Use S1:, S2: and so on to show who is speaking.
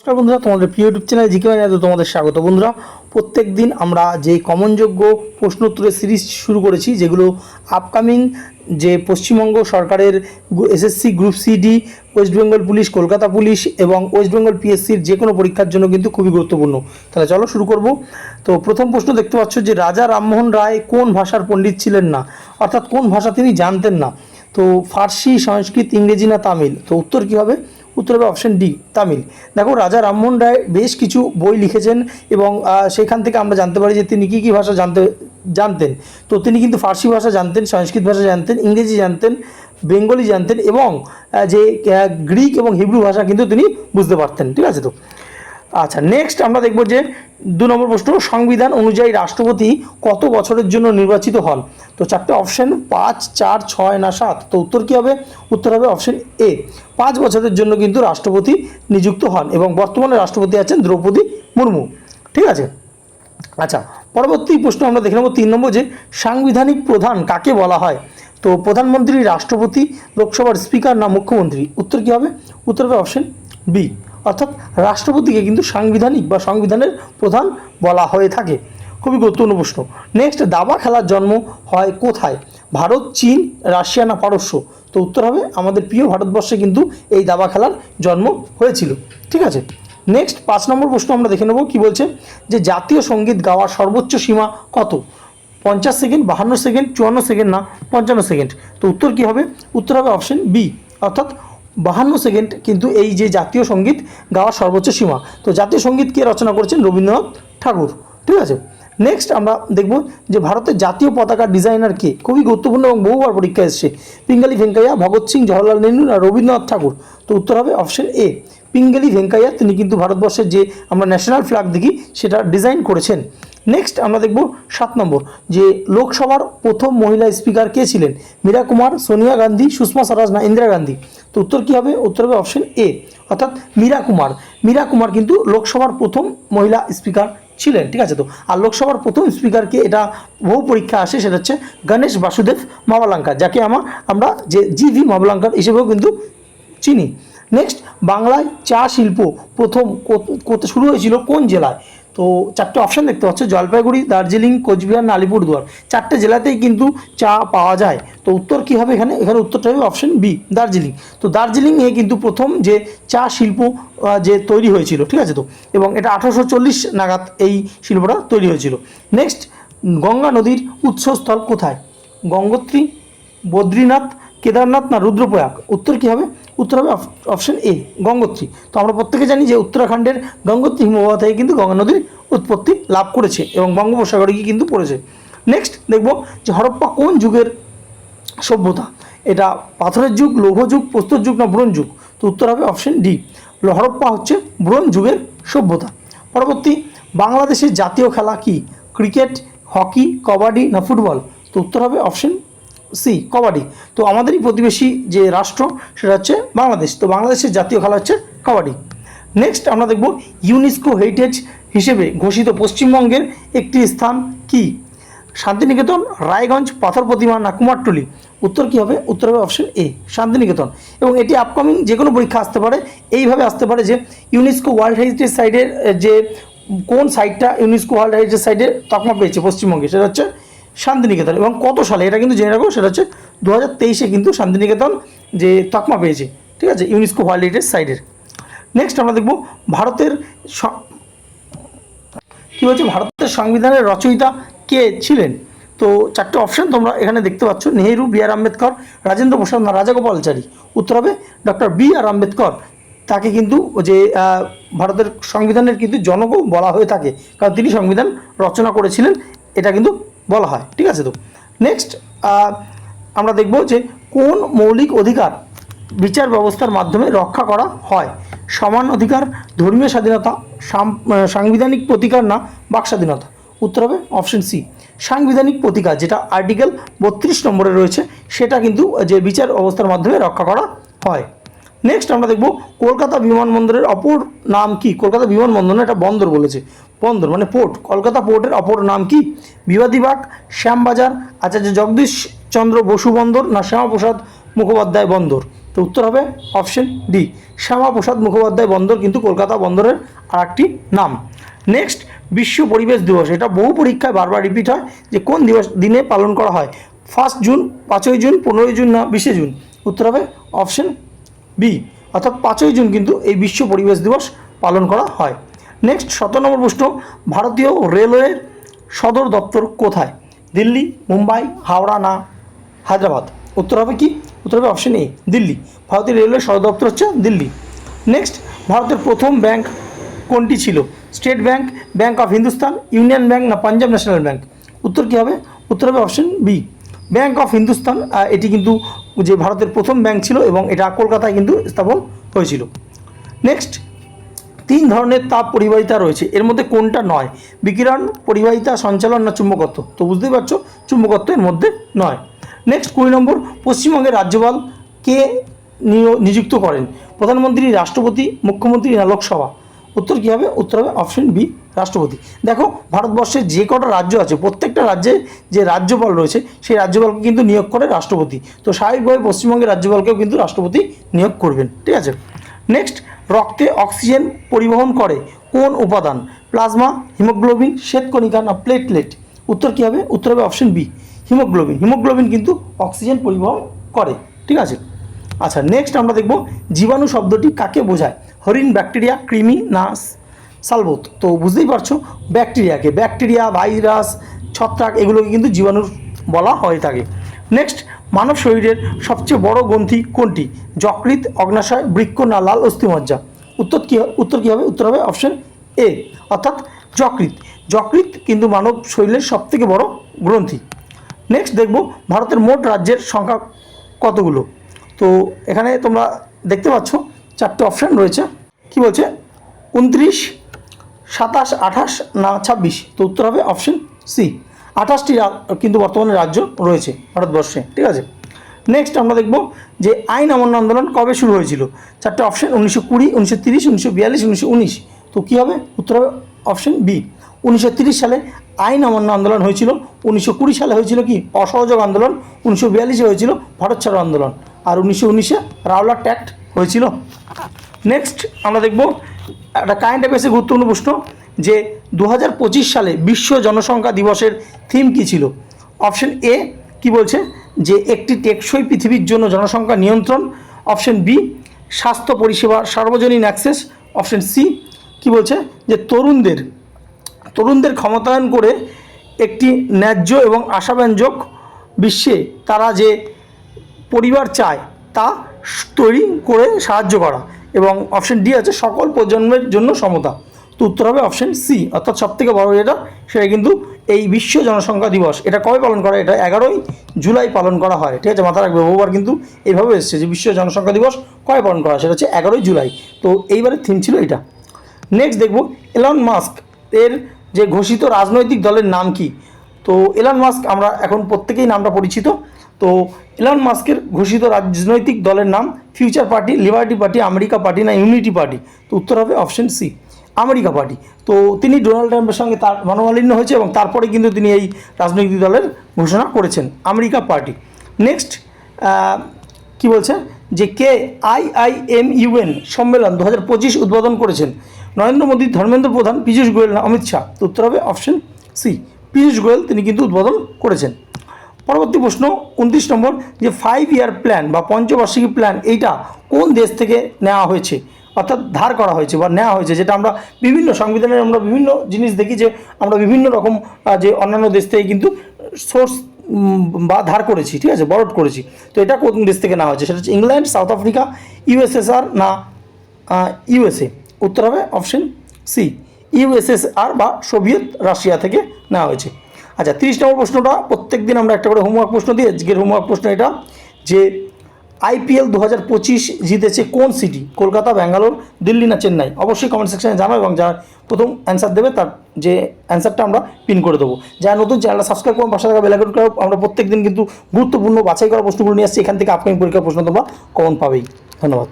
S1: নমস্কার বন্ধুরা, তোমাদের প্রিয় ইউটিউব চ্যানেল জিকে তোমাদের স্বাগত। বন্ধুরা, প্রত্যেক দিন আমরা যে কমনযোগ্য প্রশ্ন উত্তরের সিরিজ শুরু করেছি, যেগুলো আপকামিং যে পশ্চিমবঙ্গ সরকারের SSC group CD West Bengal police Kolkata police এবং ওয়েস্ট বেঙ্গল পিএসসির যে কোনো পরীক্ষার জন্য কিন্তু খুবই গুরুত্বপূর্ণ। তাহলে চলো শুরু করব। তো প্রথম প্রশ্ন দেখতে পাচ্ছ যে, রাজা রামমোহন রায় কোন ভাষার পণ্ডিত ছিলেন না? অর্থাৎ কোন ভাষা তিনি জানতেন না? তো ফার্সি, সংস্কৃত, ইংরেজি না তামিল? তো উত্তর কী হবে? উত্তর হবে অপশন ডি তামিল। দেখো, রাজা রামমোহন রায় বেশ কিছু বই লিখেছেন এবং সেখান থেকে আমরা জানতে পারি যে তিনি কী কী ভাষা জানতে, জানতেন। তো তিনি কিন্তু ফার্সি ভাষা জানতেন, সংস্কৃত ভাষা জানতেন, ইংরেজি জানতেন, বেঙ্গলি জানতেন এবং যে গ্রিক এবং হিব্রু ভাষা কিন্তু তিনি বুঝতে পারতেন। ঠিক আছে তো? আচ্ছা নেক্সট আমরা দেখব যে দু নম্বর প্রশ্ন, সংবিধান অনুযায়ী রাষ্ট্রপতি কত বছরের জন্য নির্বাচিত হন? তো চারটে অপশন পাঁচ, চার, ছয় না সাত। তো উত্তর কী হবে? উত্তর হবে অপশন এ পাঁচ বছরের জন্য কিন্তু রাষ্ট্রপতি নিযুক্ত হন এবং বর্তমানে রাষ্ট্রপতি আছেন দ্রৌপদী মুর্মু। ঠিক আছে? আচ্ছা পরবর্তী প্রশ্ন আমরা দেখে নেব তিন নম্বর যে সাংবিধানিক প্রধান কাকে বলা হয়? তো প্রধানমন্ত্রী, রাষ্ট্রপতি, লোকসভার স্পিকার না মুখ্যমন্ত্রী? উত্তর কী হবে? উত্তর হবে অপশন বি অর্থাৎ রাষ্ট্রপতিকে কিন্তু সাংবিধানিক বা সংবিধানের প্রধান বলা হয়ে থাকে। খুবই গুরুত্বপূর্ণ প্রশ্ন। নেক্সট দাবা খেলার জন্ম হয় কোথায়? ভারত, চীন, রাশিয়া না পারস্য? তো উত্তর হবে আমাদের প্রিয় ভারতবর্ষে কিন্তু এই দাবা খেলার জন্ম হয়েছিল। ঠিক আছে? নেক্সট পাঁচ নম্বর প্রশ্ন আমরা দেখে নেব কি বলছে যে জাতীয় সংগীত গাওয়ার সর্বোচ্চ সীমা কত? পঞ্চাশ সেকেন্ড, বাহান্ন সেকেন্ড, চুয়ান্ন সেকেন্ড না পঞ্চান্ন সেকেন্ড? তো উত্তর কী হবে? উত্তর হবে অপশন বি অর্থাৎ বাহান্ন সেকেন্ড, কিন্তু এই যে জাতীয় সংগীত গাওয়ার সর্বোচ্চ সীমা। তো জাতীয় সংগীত কে রচনা করেছেন রবীন্দ্রনাথ ঠাকুর, ঠিক আছে? নেক্সট আমরা দেখব যে ভারতের জাতীয় পতাকার ডিজাইনার কে। খুবই গুরুত্বপূর্ণ এবং বহুবার পরীক্ষা এসছে। পিঙ্গালি ভেঙ্কাইয়া, ভগৎ সিং, জওয়াহরলাল নেহরু আর রবীন্দ্রনাথ ঠাকুর। তো উত্তর হবে অপশন এ পিঙ্গালি ভেঙ্কাইয়া, তিনি কিন্তু ভারতবর্ষের যে আমরা ন্যাশনাল ফ্ল্যাগ দেখি, সেটা ডিজাইন করেছেন। নেক্সট আমরা দেখব সাত নম্বর, যে লোকসভার প্রথম মহিলা স্পিকার কে ছিলেন? মীরা কুমার, সোনিয়া গান্ধী, সুষমা স্বরাজ না ইন্দিরা গান্ধী? তো উত্তর কী হবে? উত্তর হবে অপশন এ অর্থাৎ মীরা কুমার। মীরা কুমার কিন্তু লোকসভার প্রথম মহিলা স্পিকার ছিলেন, ঠিক আছে তো? আর লোকসভার প্রথম স্পিকারকে এটা বহু পরীক্ষা আসে, সেটা হচ্ছে গণেশ বাসুদেব মামালাঙ্কার যাকে আমার আমরা যে জি ভি মামালাঙ্কার হিসেবেও কিন্তু চিনি। নেক্সট বাংলায় চা শিল্প প্রথম শুরু হয়েছিল কোন জেলায়? তো চারটে অপশন দেখতে পাচ্ছ, জলপাইগুড়ি, দার্জিলিং, কোচবিহার আলিপুরদুয়ার। চারটে জেলাতেই কিন্তু চা পাওয়া যায়। তো উত্তর কী হবে এখানে? এখানে উত্তরটা হবে অপশন বি দার্জিলিং। তো দার্জিলিংয়ে কিন্তু প্রথম যে চা শিল্প যে তৈরি হয়েছিল, ঠিক আছে তো? এবং এটা আঠারোশো চল্লিশ নাগাদ এই শিল্পটা তৈরি হয়েছিল। নেক্সট গঙ্গা নদীর উৎসস্থল কোথায়? গঙ্গোত্রী, বদ্রীনাথ কেদারনাথ না রুদ্রপ্রয়াগ? উত্তর কী হবে? উত্তর হবে অপশন এ গঙ্গোত্রী। তো আমরা প্রত্যেকে জানি যে উত্তরাখণ্ডের গঙ্গোত্রী হিমবাহ থেকে কিন্তু গঙ্গা নদীর উৎপত্তি লাভ করেছে এবং বঙ্গোপসাগরে গিয়ে কিন্তু পড়েছে। নেক্সট দেখব যে হরপ্পা কোন যুগের সভ্যতা? এটা পাথরের যুগ, লৌহ যুগ, প্রস্তর যুগ না ব্রোঞ্জ যুগ? তো উত্তর হবে অপশন ডি হরপ্পা হচ্ছে ব্রোঞ্জ যুগের সভ্যতা। পরবর্তী, বাংলাদেশের জাতীয় খেলা কি? ক্রিকেট, হকি, কবাডি না ফুটবল? তো উত্তর হবে অপশন সি, কবাডি। তো আমাদেরই প্রতিবেশী যে রাষ্ট্র, সেটা হচ্ছে বাংলাদেশ। তো বাংলাদেশের জাতীয় খেলা হচ্ছে কবাডি। নেক্সট আমরা দেখব ইউনেস্কো হেরিটেজ হিসেবে ঘোষিত পশ্চিমবঙ্গের একটি স্থান কি? শান্তিনিকেতন, রায়গঞ্জ, পাথর প্রতিমা, না কুমারটুলি উত্তর কী হবে? উত্তর হবে অপশন এ শান্তিনিকেতন। এবং এটি আপকামিং যে কোনো পরীক্ষা আসতে পারে, এইভাবে আসতে পারে যে ইউনেস্কো ওয়ার্ল্ড হেরিটেজ সাইডের যে কোন সাইটটা ইউনেস্কো ওয়ার্ল্ড হেরিটেজ সাইডে তকমা পেয়েছে পশ্চিমবঙ্গে, সেটা হচ্ছে শান্তিনিকেতন এবং কত সালে? এটা কিন্তু জেনে রাখো, সেটা হচ্ছে দু হাজার তেইশে কিন্তু শান্তিনিকেতন যে তকমা পেয়েছে, ঠিক আছে? ইউনেস্কো ওয়ার্ল্ড হেরিটেজ সাইডের নেক্সট আমরা দেখব ভারতের কি বলছে? ভারতের সংবিধানের রচয়িতা কে ছিলেন? তো চারটে অপশন তোমরা এখানে দেখতে পাচ্ছ। নেহেরু, বি আর আম্বেদকর, রাজেন্দ্র প্রসাদ না রাজাগোপালচারী উত্তর হবে ডক্টর বি আর আম্বেদকর। তাকে কিন্তু যে ভারতের সংবিধানের কিন্তু জনকও বলা হয়ে থাকে। কারণ তিনি সংবিধান রচনা করেছিলেন, এটা কিন্তু বলা হয়, ঠিক আছে তো? নেক্সট আমরা দেখব যে কোন মৌলিক অধিকার বিচার ব্যবস্থার মাধ্যমে রক্ষা করা হয়? সমান অধিকার, ধর্মীয় স্বাধীনতা সাংবিধানিক প্রতিকার না বাক স্বাধীনতা? উত্তর হবে অপশন সি সাংবিধানিক প্রতিকার, যেটা আর্টিকেল বত্রিশ নম্বরে রয়েছে, সেটা কিন্তু যে বিচার ব্যবস্থার মাধ্যমে রক্ষা করা হয়। নেক্সট আমরা দেখব কলকাতা বিমানবন্দরের অপর নাম কি? কলকাতা বিমানবন্দর এটা বন্দর বলেছে। বন্দর মানে পোর্ট কলকাতা পোর্টের অপর নাম কি? বিবাদীবাগ শ্যামবাজার, আচার্য জগদীশ চন্দ্র বসু বন্দর না শ্যামাপ্রসাদ মুখোপাধ্যায় বন্দর? তো উত্তর হবে অপশন ডি শ্যামাপ্রসাদ মুখোপাধ্যায় বন্দর কিন্তু কলকাতা বন্দরের আর একটি নাম। নেক্সট বিশ্ব পরিবেশ দিবস। এটা বহু পরীক্ষায় বারবার রিপিট হয় যে কোন দিবস দিনে পালন করা হয়? ফার্স্ট জুন, পাঁচই জুন, পনেরোই জুন না বিশে জুন? উত্তর হবে অপশন বি, অর্থাৎ পাঁচই জুন কিন্তু এই বিশ্ব পরিবেশ দিবস পালন করা হয়। নেক্সট, সতেরো নম্বর প্রশ্ন, ভারতীয় রেলওয়ের সদর দপ্তর কোথায়? দিল্লি, মুম্বাই, হাওড়া না হায়দ্রাবাদ? উত্তর হবে কি? উত্তর হবে অপশন এ দিল্লি। ভারতীয় রেলওয়ের সদর দপ্তর হচ্ছে দিল্লি। নেক্সট, ভারতের প্রথম ব্যাংক কোনটি ছিল? State Bank Bank of Hindustan, Union Bank না পাঞ্জাব ন্যাশনাল ব্যাংক? উত্তর কী হবে? উত্তর হবে option B bank of Hindustan এটি কিন্তু যে ভারতের প্রথম ব্যাংক ছিল এবং এটা কলকাতায় কিন্তু স্থাপন হয়েছিল। নেক্সট তিন ধরনের তাপ পরিবাহিতা রয়েছে। এর মধ্যে কোনটা নয়? বিকিরণ, পরিবাহিতা, সঞ্চালন না চুম্বকত্ব? তো বুঝতেই পারছ, চুম্বকত্ব এর মধ্যে নয়। নেক্সট কুড়ি নম্বর, পশ্চিমবঙ্গের রাজ্যপাল কে নিযুক্ত করেন? প্রধানমন্ত্রী, রাষ্ট্রপতি, মুখ্যমন্ত্রী না লোকসভা? উত্তর কী হবে? উত্তর হবে অপশন বি রাষ্ট্রপতি। দেখো, ভারতবর্ষের যে কটা রাজ্য আছে, প্রত্যেকটা রাজ্যে যে রাজ্যপাল রয়েছে, সেই রাজ্যপালকে কিন্তু নিয়োগ করে রাষ্ট্রপতি। তো স্বাভাবিকভাবে পশ্চিমবঙ্গের রাজ্যপালকেও কিন্তু রাষ্ট্রপতি নিয়োগ করবেন, ঠিক আছে? নেক্সট রক্তে অক্সিজেন পরিবহন করে কোন উপাদান? প্লাজমা, হিমোগ্লোবিন, শ্বেতকণিকা না প্লেটলেট উত্তর কী হবে? উত্তর হবে অপশন বি হিমোগ্লোবিন। হিমোগ্লোবিন কিন্তু অক্সিজেন পরিবহন করে, ঠিক আছে? আচ্ছা নেক্সট আমরা দেখব জীবাণু শব্দটি কাকে বোঝায়? হরিণ, ব্যাকটেরিয়া, কৃমি না সালবোত। তো বুঝতেই পারছ, ব্যাকটেরিয়াকে। ব্যাকটেরিয়া, ভাইরাস, ছত্রাক, এগুলোকে কিন্তু জীবাণুর বলা হয়ে থাকে। নেক্সট, মানব শরীরের সবচেয়ে বড় গ্রন্থি কোনটি? যকৃৎ, অগ্নাশয় বৃক্ষ না লাল অস্থিমজ্জা? উত্তর কী উত্তর কী হবে? উত্তর হবে অপশন এ। অর্থাৎ যকৃৎ। যকৃৎ কিন্তু মানব শরীরের সবথেকে বড় গ্রন্থি। নেক্সট দেখব, ভারতের মোট রাজ্যের সংখ্যা কতগুলো? তো এখানে তোমরা দেখতে পাচ্ছ চারটে অপশান রয়েছে। কি বলছে? উনত্রিশ, সাতাশ, আঠাশ না ছাব্বিশ? তো উত্তর হবে অপশান সি আঠাশটি কিন্তু বর্তমানে রাজ্য রয়েছে ভারতবর্ষে, ঠিক আছে? নেক্সট আমরা দেখব যে আইন অমান্য আন্দোলন কবে শুরু হয়েছিল? চারটে অপশান উনিশশো কুড়ি, উনিশশো তিরিশ, উনিশশো বিয়াল্লিশ, উনিশশো উনিশ। তো কী হবে? উত্তর হবে অপশন বি উনিশশো সালে আইন অমান্য আন্দোলন হয়েছিল। উনিশশো কুড়ি সালে হয়েছিল কি? অসহযোগ আন্দোলন। উনিশশো বিয়াল্লিশে হয়েছিল ভারত ছাড়ো আন্দোলন। আর উনিশশো উনিশে রাওলার ট্যাক্ট হয়েছিল। নেক্সট আমরা দেখব একটা কারেন্ট অ্যাফেয়ার্সে গুরুত্বপূর্ণ প্রশ্ন, যে দু হাজার পঁচিশ সালে বিশ্ব জনসংখ্যা দিবসের থিম কী ছিল? অপশন এ কি বলছে? যে একটি টেকসই পৃথিবীর জন্য জনসংখ্যা নিয়ন্ত্রণ। অপশন বি স্বাস্থ্য পরিষেবা, সার্বজনীন অ্যাক্সেস অপশন সি কি বলছে? যে তরুণদের তরুণদের ক্ষমতায়ন করে একটি ন্যায্য এবং আশাব্যঞ্জক বিশ্বে তারা যে পরিবার চায়, তা তৈরি করে সাহায্য করা। এবং অপশন ডি আছে, সকল প্রজন্মের জন্য সমতা। তো উত্তর হবে অপশন সি অর্থাৎ সবথেকে বড় যেটা, সেটা কিন্তু এই বিশ্ব জনসংখ্যা দিবস। এটা কবে পালন করা এটা এগারোই জুলাই পালন করা হয়। ঠিক আছে মাথা রাখবে, বহুবার কিন্তু এইভাবে এসছে যে বিশ্ব জনসংখ্যা দিবস কবে পালন করা সেটা হচ্ছে এগারোই জুলাই। তো এইবারের থিম ছিল এটা। নেক্সট দেখব এলন মাস্ক এর যে ঘোষিত রাজনৈতিক দলের নাম কি? তো এলন মাস্ক আমরা এখন প্রত্যেকেই নামটা পরিচিত। তো এলন মাস্কের ঘোষিত রাজনৈতিক দলের নাম future party liberty party America party না ইউনিটি পার্টি তো উত্তর হবে অপশন সি আমেরিকা পার্টি তো তিনি ডোনাল্ড ট্রাম্পের সঙ্গে তার মনোমালিন্য হয়েছে এবং তারপরে কিন্তু তিনি এই রাজনৈতিক দলের ঘোষণা করেছেন আমেরিকা পার্টি নেক্সট কি বলছে? যে K I I M UN সম্মেলন দু হাজার পঁচিশ উদ্বোধন করেছেন। নরেন্দ্র মোদী, ধর্মেন্দ্র প্রধান, পীযূষ গোয়েল না অমিত শাহ। তো উত্তর হবে অপশন সি পীযূষ গোয়েল তিনি কিন্তু উদ্বোধন করেছেন। পরবর্তী প্রশ্ন, উনত্রিশ নম্বর, যে ফাইভ ইয়ার প্ল্যান বা পঞ্চবার্ষিকী প্ল্যান এইটা কোন দেশ থেকে নেওয়া হয়েছে? অর্থাৎ ধার করা হয়েছে বা নেওয়া হয়েছে, যেটা আমরা বিভিন্ন সংবিধানের আমরা বিভিন্ন জিনিস দেখি যে আমরা বিভিন্ন রকম যে অন্যান্য দেশ থেকে কিন্তু সোর্স বা ধার করেছি, ঠিক আছে? বরট করেছি। তো এটা কোন দেশ থেকে নেওয়া হয়েছে? সেটা হচ্ছে ইংল্যান্ড, সাউথ আফ্রিকা ইউএসএসআর না ইউএসএ উত্তর হবে অপশন সি ইউএসএসআর বা সোভিয়েত রাশিয়া থেকে নেওয়া হয়েছে। আচ্ছা তিরিশ নম্বর প্রশ্নটা প্রত্যেক দিন আমরা একটা করে হোমওয়ার্ক প্রশ্ন দিই, আজকের হোমওয়ার্ক প্রশ্ন এটা, যে আইপিএল দু হাজার পঁচিশ জিতেছে কোন সিটি কলকাতা, ব্যাঙ্গালোর, দিল্লি না চেন্নাই? অবশ্যই কমেন্ট সেকশানে জানাও এবং যারা প্রথম অ্যান্সার দেবে তার যে অ্যান্সারটা আমরা পিন করে দেবো। যারা নতুন চ্যানেলটা সাবস্ক্রাইব করুন পাশে থাকা বেলাইকন করো আমরা প্রত্যেক দিন কিন্তু গুরুত্বপূর্ণ বাছাই করা প্রশ্নগুলো নিয়ে আসছি, এখান থেকে আপকামিং পরীক্ষার প্রশ্ন তোমরা কমন পাবেই। ধন্যবাদ।